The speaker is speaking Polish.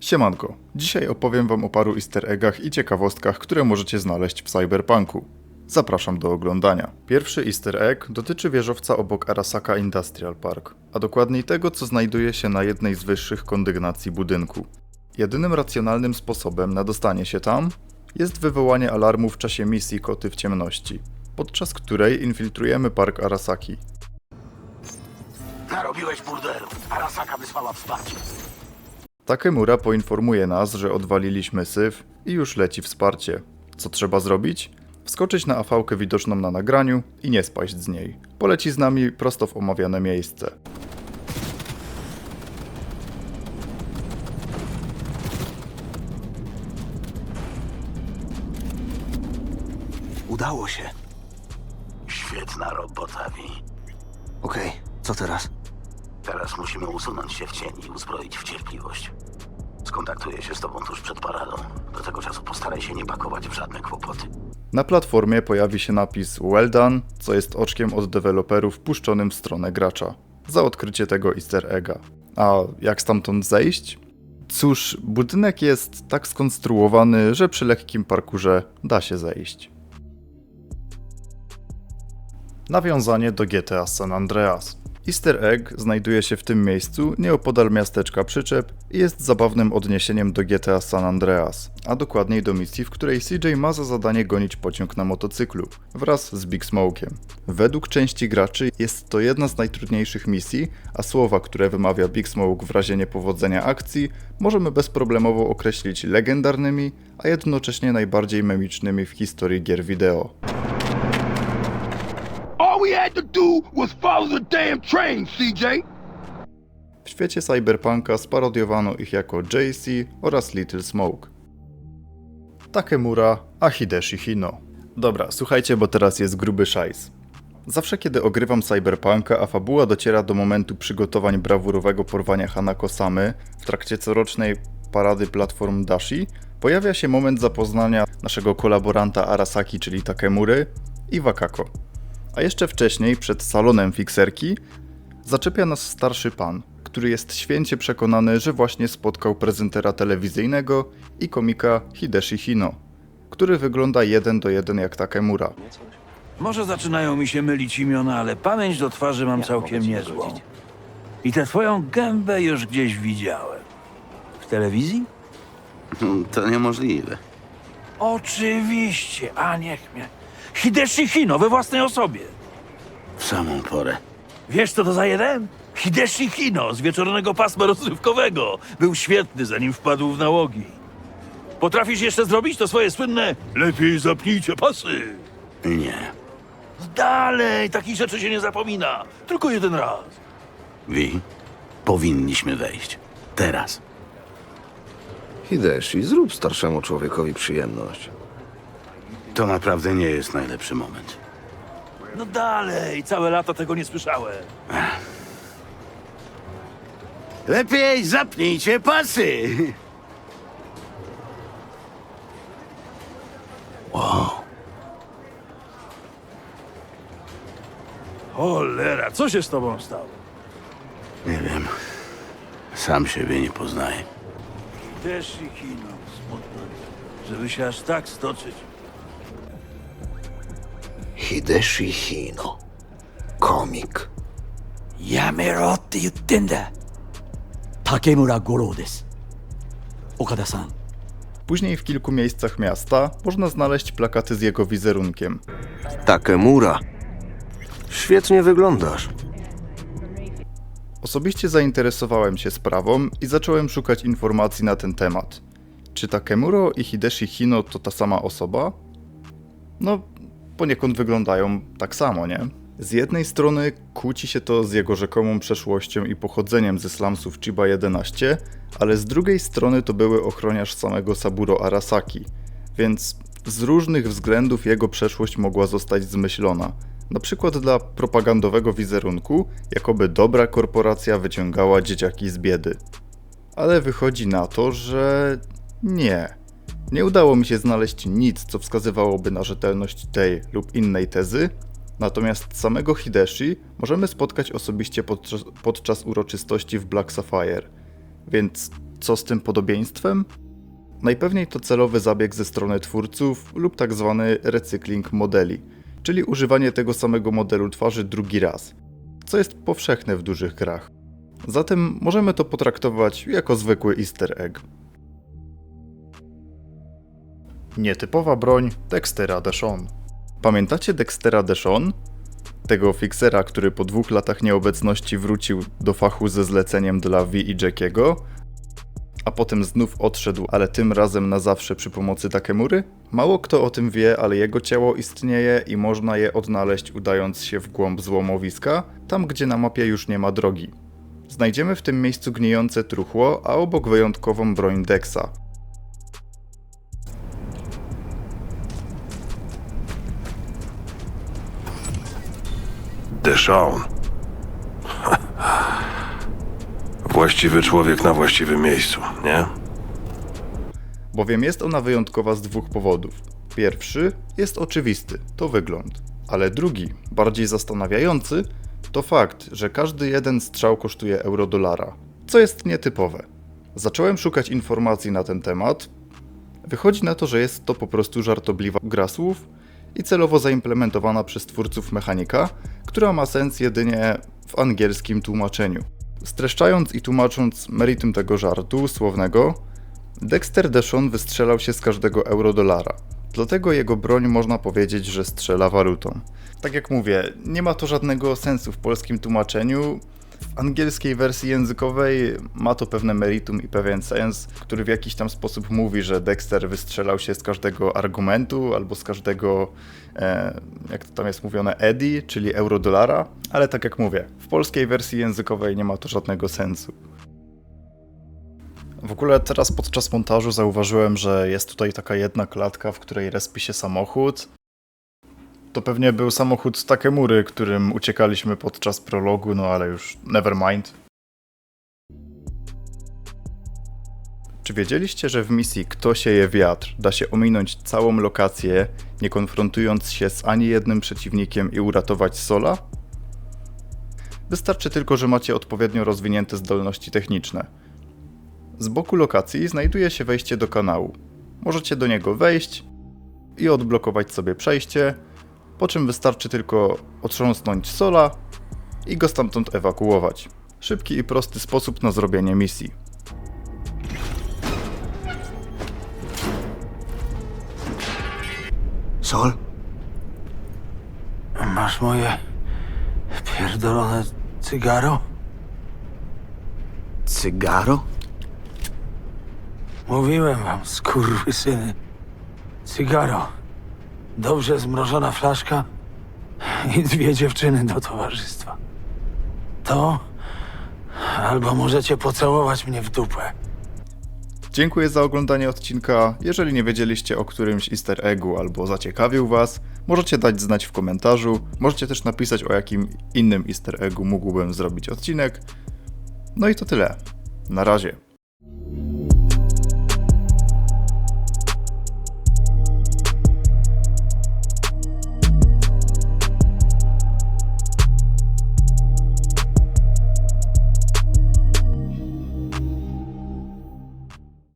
Siemanko, dzisiaj opowiem wam o paru easter eggach i ciekawostkach, które możecie znaleźć w Cyberpunku. Zapraszam do oglądania. Pierwszy easter egg dotyczy wieżowca obok Arasaka Industrial Park, a dokładniej tego, co znajduje się na jednej z wyższych kondygnacji budynku. Jedynym racjonalnym sposobem na dostanie się tam jest wywołanie alarmu w czasie misji Koty w ciemności, podczas której infiltrujemy park Arasaki. Narobiłeś burdelu. Arasaka wysłała wsparcie. Takemura poinformuje nas, że odwaliliśmy syf i już leci wsparcie. Co trzeba zrobić? Wskoczyć na afałkę widoczną na nagraniu i nie spaść z niej. Poleci z nami prosto w omawiane miejsce. Udało się. Świetna robota, Vi. Okej, co teraz? Teraz musimy usunąć się w cień i uzbroić w cierpliwość. Skontaktuję się z tobą tuż przed paradą. Do tego czasu postaraj się nie pakować w żadne kłopoty. Na platformie pojawi się napis Well done, co jest oczkiem od deweloperów puszczonym w stronę gracza. Za odkrycie tego easter egga. A jak stamtąd zejść? Cóż, budynek jest tak skonstruowany, że przy lekkim parkurze da się zejść. Nawiązanie do GTA San Andreas. Easter egg znajduje się w tym miejscu nieopodal miasteczka przyczep i jest zabawnym odniesieniem do GTA San Andreas, a dokładniej do misji, w której CJ ma za zadanie gonić pociąg na motocyklu wraz z Big Smoke'iem. Według części graczy jest to jedna z najtrudniejszych misji, a słowa, które wymawia Big Smoke w razie niepowodzenia akcji, możemy bezproblemowo określić legendarnymi, a jednocześnie najbardziej memicznymi w historii gier wideo. We had to do was follow the damn train, CJ. W świecie cyberpunka sparodiowano ich jako JC oraz Little Smoke. Takemura, a Hideshi Hino. Dobra, słuchajcie, bo teraz jest gruby szajs. Zawsze kiedy ogrywam cyberpunka, a fabuła dociera do momentu przygotowań brawurowego porwania Hanako Samy w trakcie corocznej parady platform Dashi, pojawia się moment zapoznania naszego kolaboranta Arasaki, czyli Takemury i Wakako. A jeszcze wcześniej, przed salonem fikserki, Zaczepia nas starszy pan, który jest święcie przekonany, że właśnie spotkał prezentera telewizyjnego i komika Hideshi Hino, który wygląda jeden do jeden jak Takemura. Może zaczynają mi się mylić imiona, ale pamięć do twarzy mam całkiem niezłą. I tę twoją gębę już gdzieś widziałem. W telewizji? To niemożliwe. Oczywiście, a niech mnie. Hideshi Hino we własnej osobie. W samą porę. Wiesz co to za jeden? Hideshi Hino z wieczornego pasma rozrywkowego. Był świetny, zanim wpadł w nałogi. Potrafisz jeszcze zrobić to swoje słynne lepiej zapnijcie pasy. Nie. Dalej, takich rzeczy się nie zapomina. Tylko jeden raz. Vi, powinniśmy wejść. Teraz. Hideshi, zrób starszemu człowiekowi przyjemność. To naprawdę nie jest najlepszy moment. No dalej, całe lata tego nie słyszałem. Lepiej zapnijcie pasy! Wow. Cholera, co się z tobą stało? Nie wiem. Sam siebie nie poznaję. Też i kino, smutno, żeby się aż tak stoczyć. Hideshi Hino. Komik. やめろって言ってんだ竹村五郎です岡田さん Później w kilku miejscach miasta można znaleźć plakaty z jego wizerunkiem. Takemura. Świetnie wyglądasz. Osobiście zainteresowałem się sprawą i zacząłem szukać informacji na ten temat. Czy Takemuro i Hideshi Hino to ta sama osoba? No, poniekąd wyglądają tak samo, nie? Z jednej strony kłóci się to z jego rzekomą przeszłością i pochodzeniem ze slumsów Chiba 11, ale z drugiej strony to były ochroniarz samego Saburo Arasaki, więc z różnych względów jego przeszłość mogła zostać zmyślona. Na przykład dla propagandowego wizerunku, jakoby dobra korporacja wyciągała dzieciaki z biedy. Ale wychodzi na to, że nie. Nie udało mi się znaleźć nic, co wskazywałoby na rzetelność tej lub innej tezy, natomiast samego Hideshi możemy spotkać osobiście podczas, podczas uroczystości w Black Sapphire. Więc co z tym podobieństwem? Najpewniej to celowy zabieg ze strony twórców lub tak zwany recykling modeli, czyli używanie tego samego modelu twarzy drugi raz, co jest powszechne w dużych grach. Zatem możemy to potraktować jako zwykły easter egg. Nietypowa broń Dextera Deshawn. Pamiętacie Dextera Deshawn? Tego fiksera, który po dwóch latach nieobecności wrócił do fachu ze zleceniem dla V i Jackiego, a potem znów odszedł, ale tym razem na zawsze przy pomocy Takemury? Mało kto o tym wie, ale jego ciało istnieje i można je odnaleźć udając się w głąb złomowiska, tam gdzie na mapie już nie ma drogi. Znajdziemy w tym miejscu gnijące truchło, a obok wyjątkową broń Dexa. Deshaun. Właściwy człowiek na właściwym miejscu, nie? bowiem jest ona wyjątkowa z dwóch powodów. Pierwszy jest oczywisty, to wygląd, ale drugi, bardziej zastanawiający, to fakt, że każdy jeden strzał kosztuje euro-dolara, co jest nietypowe. Zacząłem szukać informacji na ten temat. Wychodzi na to, że jest to po prostu żartobliwa gra słów i celowo zaimplementowana przez twórców mechanika, która ma sens jedynie w angielskim tłumaczeniu. Streszczając i tłumacząc meritum tego żartu słownego, Dexter Deshawn wystrzelał się z każdego euro-dolara. Dlatego jego broń można powiedzieć, że strzela walutą. Tak jak mówię, nie ma to żadnego sensu w polskim tłumaczeniu. W angielskiej wersji językowej ma to pewne meritum i pewien sens, który w jakiś tam sposób mówi, że Dexter wystrzelał się z każdego argumentu albo z każdego, e, jak to tam jest mówione, edi, czyli euro-dolara. Ale tak jak mówię, w polskiej wersji językowej nie ma to żadnego sensu. W ogóle teraz podczas montażu zauważyłem, że jest tutaj taka jedna klatka, w której respi się samochód. To pewnie był samochód Takemury, którym uciekaliśmy podczas prologu, no ale już never mind. Czy wiedzieliście, że w misji Kto sieje wiatr da się ominąć całą lokację, nie konfrontując się z ani jednym przeciwnikiem i uratować Sola? Wystarczy tylko, że macie odpowiednio rozwinięte zdolności techniczne. Z boku lokacji znajduje się wejście do kanału. Możecie do niego wejść i odblokować sobie przejście, po czym wystarczy tylko otrząsnąć sola i go stamtąd ewakuować. Szybki i prosty sposób na zrobienie misji. Sol? Masz moje pierdolone cygaro? Cygaro? Mówiłem wam, skurwysyny. Cygaro. Dobrze zmrożona flaszka i dwie dziewczyny do towarzystwa. To albo możecie pocałować mnie w dupę. Dziękuję za oglądanie odcinka. Jeżeli nie wiedzieliście o którymś easter eggu albo zaciekawił Was, możecie dać znać w komentarzu. Możecie też napisać o jakim innym easter eggu mógłbym zrobić odcinek. No i to tyle. Na razie.